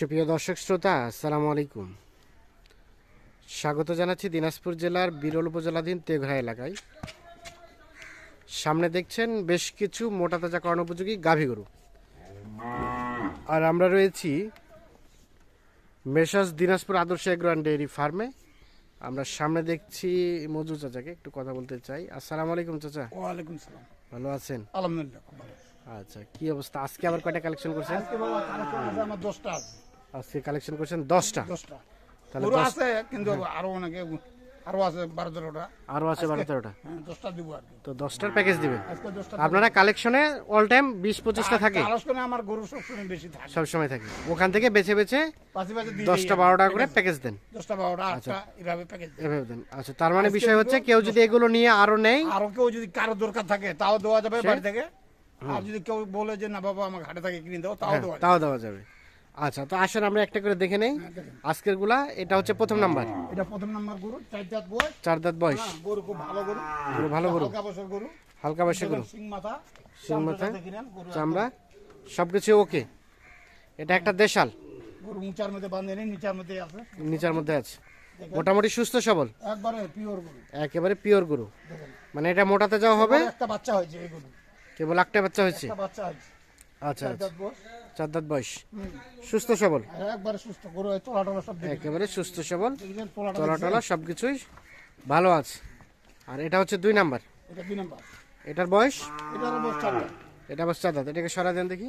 সুপ্রিয় দর্শক শ্রোতা আসসালামু আলাইকুম। স্বাগত জানাচ্ছি দিনাজপুর জেলার বিরল উপজেলাধীন তেঘরা এলাকায়। সামনে দেখছেন বেশ কিছু মোটা তাজা কর্ণ উপযোগী গাভী গরু। আর আমরা রয়েছি মেসাস দিনাজপুর আদর্শ এগ্রো অ্যান্ড ডেয়ারি ফার্মে। আমরা সামনে দেখছি মজু চাচাকে একটু কথা বলতে চাই। আসসালামু আলাইকুম চাচা। ওয়ালাইকুম সালাম। ভালো আছেন? আলহামদুলিল্লাহ আচ্ছা কি অবস্থা? আজকে আবার কয়টা কালেকশন করছেন? আজকে বাবা কালেকশন আছে আমার দশটা আছে। আজকে কালেকশন করছেন দশটা। দশটা। তাহলে আছে কিন্তু আরও অনেকে আরও আছে বারো তেরোটা আছে বারো তেরোটা হ্যাঁ দশটা দিব আর তো দশটার প্যাকেজ দিবেন? আপনারা কালেকশনে অল টাইম বিশ পঁচিশটা থাকে? আমার গরু সবসময় বেশি থাকে। সব সময় থাকে। ওখান থেকে বেছে বেছে দশটা বারোটা করে প্যাকেজ দেন। দশটা বারোটা আটটা এভাবে প্যাকেজ এভাবে দেন। আচ্ছা তার মানে বিষয় হচ্ছে কেউ যদি এগুলো নিয়ে আরও নেই আরও কেউ যদি কারও দরকার থাকে তাও দেওয়া যাবে বাড়ি থেকে। আর যদি কেউ বলে যে না বাবা আমার ঘাটে থাকে কিনে দাও তাও হ্যাঁ, দেওয়া তাও দেওয়া যাবে। আচ্ছা তো আসেন আমরা একটা করে দেখে নেই। আজকেরগুলা এটা হচ্ছে প্রথম নাম্বার। এটা প্রথম নাম্বার গরু চার চার বয়স। চার দাঁত বয়স। হ্যাঁ, গরু খুব ভালো গরু। গরু ভালো গরু। হালকা বছর গরু। হালকা বয়সে গরু। সিং মাথা। শিং মাথা, চামড়া সবকিছু ওকে। এটা একটা দেশাল। গরু উঁচার মধ্যে বাঁধে নেই নিচার মধ্যে আছে। নিচার মধ্যে আছে। মোটামুটি সুস্থ সবল। একবারে পিওর গরু। একেবারে পিওর গরু। মানে এটা মোটাতে যাওয়া হবে? একটা বাচ্চা হয়েছে এই গরু। কেবল একটা বাচ্চা হয়েছে? একটা বাচ্চা হয়েছে। আচ্ছা আচ্ছা। চার বয়স। দাঁত বয়স। সুস্থ সবল। একবারে সুস্থ গরু হয় সব একেবারে সুস্থ সবল। তলা টলা সব কিছুই ভালো আছে। আর এটা হচ্ছে দুই নাম্বার। এটা দুই নাম্বার। এটার বয়স? এটার বয়স এটা আবার চার দাঁত। এটাকে সরা দেন দেখি।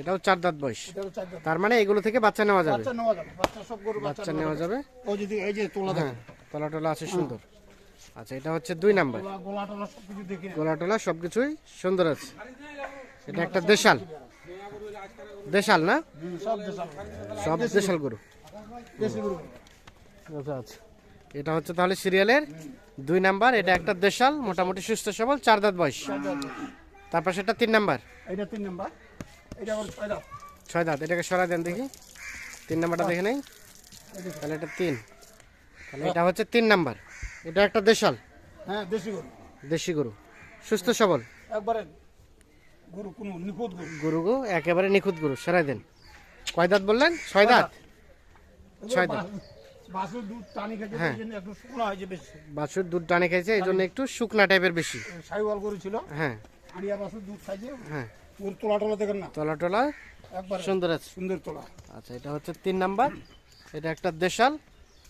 এটাও চার দাঁত বয়স। তার মানে এগুলো থেকে বাচ্চা নেওয়া যাবে। বাচ্চা নেওয়া যাবে। তোলা হ্যাঁ টলা আছে সুন্দর। আচ্ছা এটা হচ্ছে দুই নাম্বার। গোলা গোলা টোলা সব কিছু দেখে নেন। গলা টলা সব কিছুই সুন্দর আছে। এটা একটা দেশাল। দেশাল না? সব দেশাল। সব গরু। আচ্ছা আচ্ছা। এটা হচ্ছে তাহলে সিরিয়ালের দুই নাম্বার এটা একটা দেশাল মোটামুটি সুস্থ সবল চার দাঁত বয়স। তারপর সেটা তিন নাম্বার। এটা তিন নাম্বার। এটা ছয় দাঁত। এটাকে সরা দেন দেখি। তিন নাম্বারটা দেখে নেই। তাহলে এটা তিন। তাহলে এটা হচ্ছে তিন নাম্বার। এটা একটা দেশাল। হ্যাঁ দেশি গরু। দেশি গরু। সুস্থ সবল। একবারে গরু কোনো নিখুঁত গরু। গরু গো একেবারে নিখুঁত গরু সরাই দেন। কয় দাঁত বললেন? ছয় দাঁত? ছয় দাঁত। বাসুর দুধ টানি হ্যাঁ। এই জন্য একটু শুকনো হয়েছে বেশি। বাছুর দুধ টানে খাইছে এই জন্য একটু শুকনা টাইপের বেশি। সাইওয়াল গরু ছিল। হ্যাঁ। আড়িয়া বাসুর দুধ খাইছে। হ্যাঁ। ওর তোলা টোলা দেখেন না? তলা টলা? একবার সুন্দর আছে। সুন্দর তোলা। আচ্ছা এটা হচ্ছে তিন নাম্বার। এটা একটা দেশাল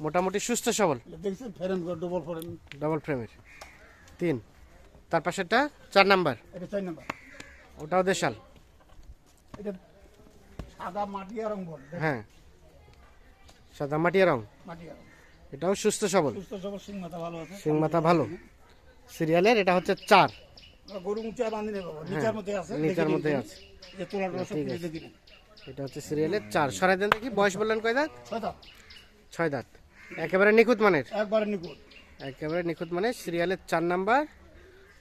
মোটামুটি সুস্থ সবল। দেখছেন? ডবল ডাবল ফ্রেমের তিন। তার পাশেরটা চার নাম্বার। এটা চার নাম্বার। ওটাও দেশাল। এটা সাদা মাটিয়া রং বল হ্যাঁ। সাদা মাটিয়া রং মাটিয়া রং এটাও সুস্থ সবল। সুস্থ সবল সিং মাথা ভালো আছে। সিং মাথা ভালো। সিরিয়ালের এটা হচ্ছে চার। গরু উঁচা বাঁধি নেই নিচার মধ্যে আছে হ্যাঁ, নিচার মধ্যে আছে। যে তোলা টোলা সব কিছু দেখি। এটা হচ্ছে সিরিয়ালের চার। সরাই দেন দেখি বয়স বললেন কয় দাঁত? ছয় দাঁত। ছয় দাঁত। একেবারে নিখুঁত মানের? একবারে নিখুঁত। একেবারে নিখুঁত মানে সিরিয়ালের চার নাম্বার।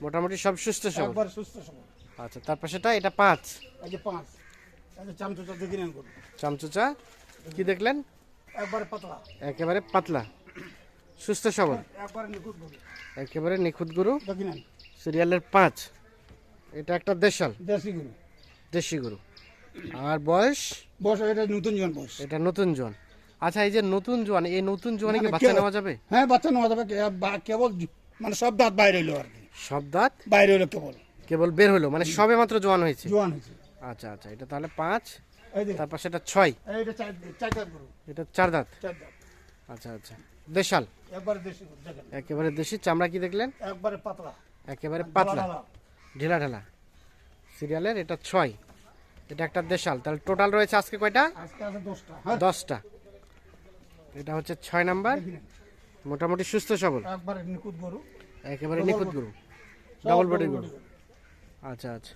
মোটামুটি সব সুস্থ সবল। একবারে সুস্থ সবল। আচ্ছা তারপর সেটা এটা পাঁচ। এই যে পাঁচ। এই যে চামচুটা দেখে নেন গরু চামচুচা কি দেখলেন? একবারে পাতলা। একেবারে পাতলা। সুস্থ সবল। একবারে নিখুঁত গরু। একেবারে নিখুঁত গরু। দেখে নেন। সিরিয়ালের পাঁচ। এটা একটা দেশাল। দেশি গরু। দেশি গরু। আর বয়স? বয়স এটা নতুন জন বয়স। এটা নতুন জোয়ান আচ্ছা এই যে নতুন জোয়ান এই নতুন জোয়ানে কি মানে বাচ্চা নেওয়া যাবে? হ্যাঁ বাচ্চা নেওয়া যাবে। কে- বা- কেবল মানে সব দাঁত বাইরে হইল আর কি। সব দাঁত? বাইরে হইল কেবল। কেবল বের হলো মানে সবে মাত্র জোয়ান হয়েছে? জোয়ান হয়েছে। আচ্ছা আচ্ছা এটা তাহলে পাঁচ তারপর সেটা ছয়। এইটা চার চার দাঁত গরু। এটা চার দাঁত? চার দাঁত। আচ্ছা আচ্ছা। দেশাল? একবারে দেশি চামড়া কি দেখলেন? একবারে পাতলা। একেবারে পাতলা। ঢালা। ঢিলা সিরিয়ালের এটা ছয়। এটা একটা দেশাল। তাহলে টোটাল রয়েছে আজকে কয়টা? আজকে আছে দশটা হ্যাঁ। দশটা। এটা হচ্ছে ছয় নাম্বার। মোটামুটি সুস্থ সবল। একবারে নিখুঁত গরু। ডাবল বডির গরু। আচ্ছা আচ্ছা।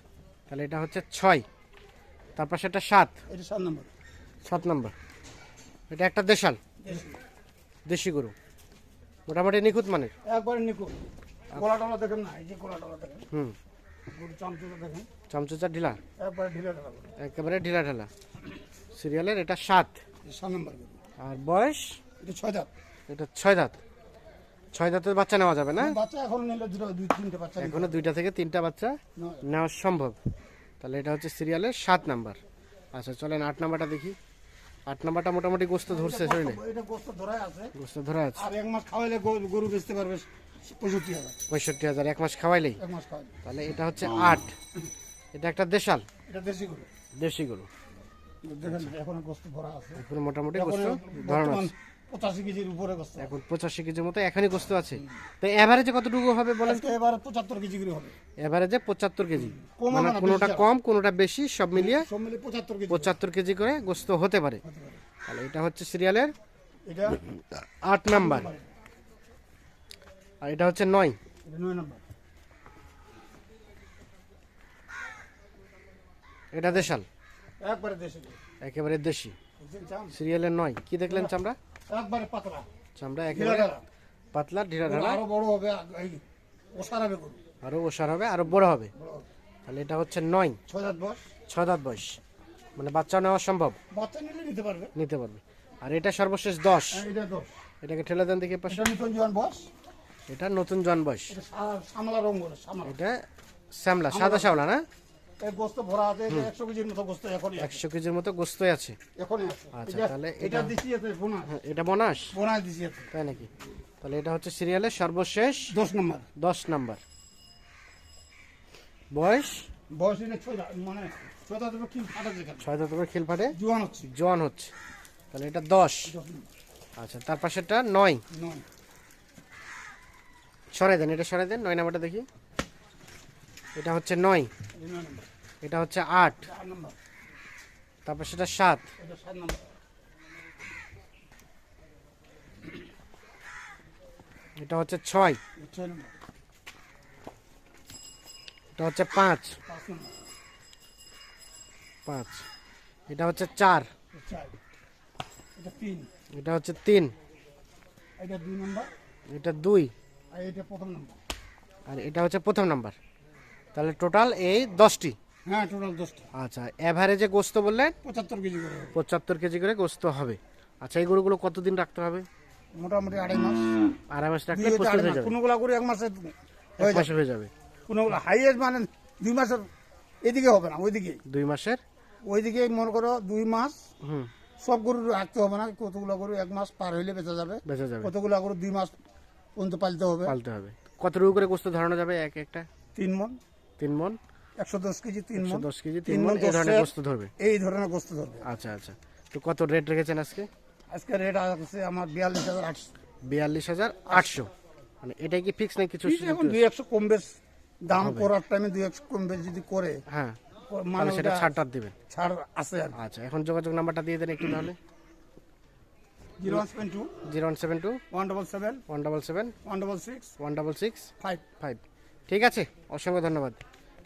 তাহলে এটা হচ্ছে ছয়। তারপর সেটা সাত। এটা সাত নম্বর। সাত নাম্বার। এটা একটা দেশাল। দেশি। গরু। মোটামুটি নিখুঁত মানের। একবারে নিখুঁত। গোলা টলা দেখেন না এই যে গোলা টলা দেখেন। হুম। গরু চামচুচা ঢিলা। একবারে ঢিলা সিরিয়ালের এটা সাত। নম্বর আর বয়স? এটা ছয় দাঁত। এটা ছয় দাঁত। ছয় দাঁতের বাচ্চা নেওয়া যাবে না? বাচ্চা এখন নিলে দুই তিনটে বাচ্চা এখনও দুইটা থেকে তিনটা বাচ্চা নেওয়া সম্ভব। তাহলে এটা হচ্ছে সিরিয়ালের সাত নাম্বার। আচ্ছা চলেন আট নাম্বারটা দেখি। আট নাম্বারটা মোটামুটি গোস্ত ধরছে শরীরে এটা গোস্ত ধরাই আছে। গোস্ত ধরা আছে। আর এক মাস খাওয়াইলে গরু- বেচতে পারবে পঁয়ষট্টি হাজার। পঁয়ষট্টি হাজার। এক মাস খাওয়াইলেই? এক মাস খাওয়াইলে। তাহলে এটা হচ্ছে আট। এটা একটা দেশাল? এটা দেশি গরু। দেশি গরু। দেখেন এখন গোস্ত ভরা আছে। এখন মোটামুটি গোস্ত ধরানো আছে। পঁচাশি কেজির উপরে গোস্ত। এখন পঁচাশি কেজির মতো এখানে গোস্ত আছে। তো এভারেজে কতটুকু হবে বলেন এবার পঁচাত্তর কেজি করে হবে। এভারেজে পঁচাত্তর কেজি। মানে কোনোটা কম কোনোটা বেশি সব মিলিয়ে সব পঁচাত্তর কেজি। পঁচাত্তর কেজি করে গোস্ত হতে পারে। তাহলে এটা হচ্ছে সিরিয়ালের এটা আট নাম্বার। আর এটা হচ্ছে নয়। এটা নয় নম্বর। এটা দেশাল। একবারে দেশি। একেবারে দেশি। সিরিয়ালের নয়। কি দেখলেন চামড়া? একবারে পাতলা। চামড়া একেবারে পাতলা ঢিলা ঢালা। আরও বড় হবে এই ওসার হবে গরু আরও ওষার হবে আরও বড় হবে। তাহলে এটা হচ্ছে নয়। ছয় দাঁত বয়স। ছয় দাঁত বয়স। মানে বাচ্চা নেওয়া সম্ভব? বাচ্চা নিলে নিতে পারবে। নিতে পারবে। আর এটা সর্বশেষ দশ। হ্যাঁ, এটা দোষ এটাকে ঠেলে দেন দেখি পাশে নতুন জোয়ান বয়স। এটা নতুন জন বয়স। এটা সা- সামলা রং বলে সামলা। এটা শ্যামলা সাদা শ্যামলা না? এই গোস্ত ভরা আছে এটা একশো কেজির মতো গোস্ত এখনই আছে। একশো কেজির মতো গোস্তই আছে? এখনই আছে। আচ্ছা, তাহলে এটা হ্যাঁ, বোনাস? আছে তাই নাকি? তাহলে এটা হচ্ছে সিরিয়ালের সর্বশেষ দশ নম্বর। দশ নাম্বার। বয়স? বয়স ছয় মানে ফাটা যেখানে। খিল ফাটে? জোয়ান হচ্ছে। জোয়ান হচ্ছে। তাহলে এটা দশ। দশ নম্বর। আচ্ছা তার পাশেরটা নয়। নয়। সরাই দেন এটা সরাই দেন নয় নাম্বারটা দেখি। এটা হচ্ছে নয়। নয় নম্বর। এটা হচ্ছে আট। তারপর সেটা সাত। এটা হচ্ছে ছয়। এটা হচ্ছে পাঁচ। পাঁচ। এটা হচ্ছে চার। এটা হচ্ছে তিন। এটা দুই। এটা দুই এটা প্রথম নম্বর। আর এটা হচ্ছে প্রথম নাম্বার। তাহলে টোটাল এই দশটি। হ্যাঁ টোটাল দশটা। আচ্ছা অ্যাভারেজে গোস্ত বললেন? পঁচাত্তর কেজি করে। পঁচাত্তর কেজি করে গোস্ত হবে। আচ্ছা এই গরুগুলো কতদিন রাখতে হবে? মোটামুটি আড়াই মাস। আড়াই মাস রাখলে প্রস্তুত হয়ে মাস। যাবে। কোনোগুলা করে এক মাসে এক হয়ে যাবে। মাসে হয়ে যাবে। কোনোগুলো হাইয়েস্ট মানে দুই মাসের এদিকে হবে না ওইদিকে। দুই মাসের? ওইদিকে মনে করো দুই মাস। হুম। সব গরু রাখতে হবে না কতগুলো গরু এক মাস পার হইলে বেঁচে যাবে। বেঁচে যাবে। কতগুলো গরু দুই মাস পর্যন্ত পালতে হবে। পালতে হবে। কত কতটুকু করে গোস্ত ধরানো যাবে এক একটা? তিন মন। তিন মন? একশো দশ কেজি তিন মন দশ কেজি তিন তিন মন এই ধরনের দশের- ধরবে? এই ধরনের গোস্ত ধরবে। আচ্ছা আচ্ছা। তো কত রেট রেখেছেন আজকে? আজকে রেট আছে আমার বিয়াল্লিশ হাজার আটশো। বিয়াল্লিশ হাজার আটশো। মানে কি ফিক্স কিছু এখন দুই একশো কম বেশ দাম করার টাইমে দুই একশো কম বেশ যদি করে হ্যাঁ। মানে সেটা ওটা ছাড়টার দিবেন। ছাড় আছে আচ্ছা এখন যোগাযোগ নাম্বারটা দিয়ে দেন একটু তাহলে। Zero one seven two zero one seven two one double seven one double seven one double six one double six five. Five. ঠিক আছে অসংখ্য ধন্যবাদ।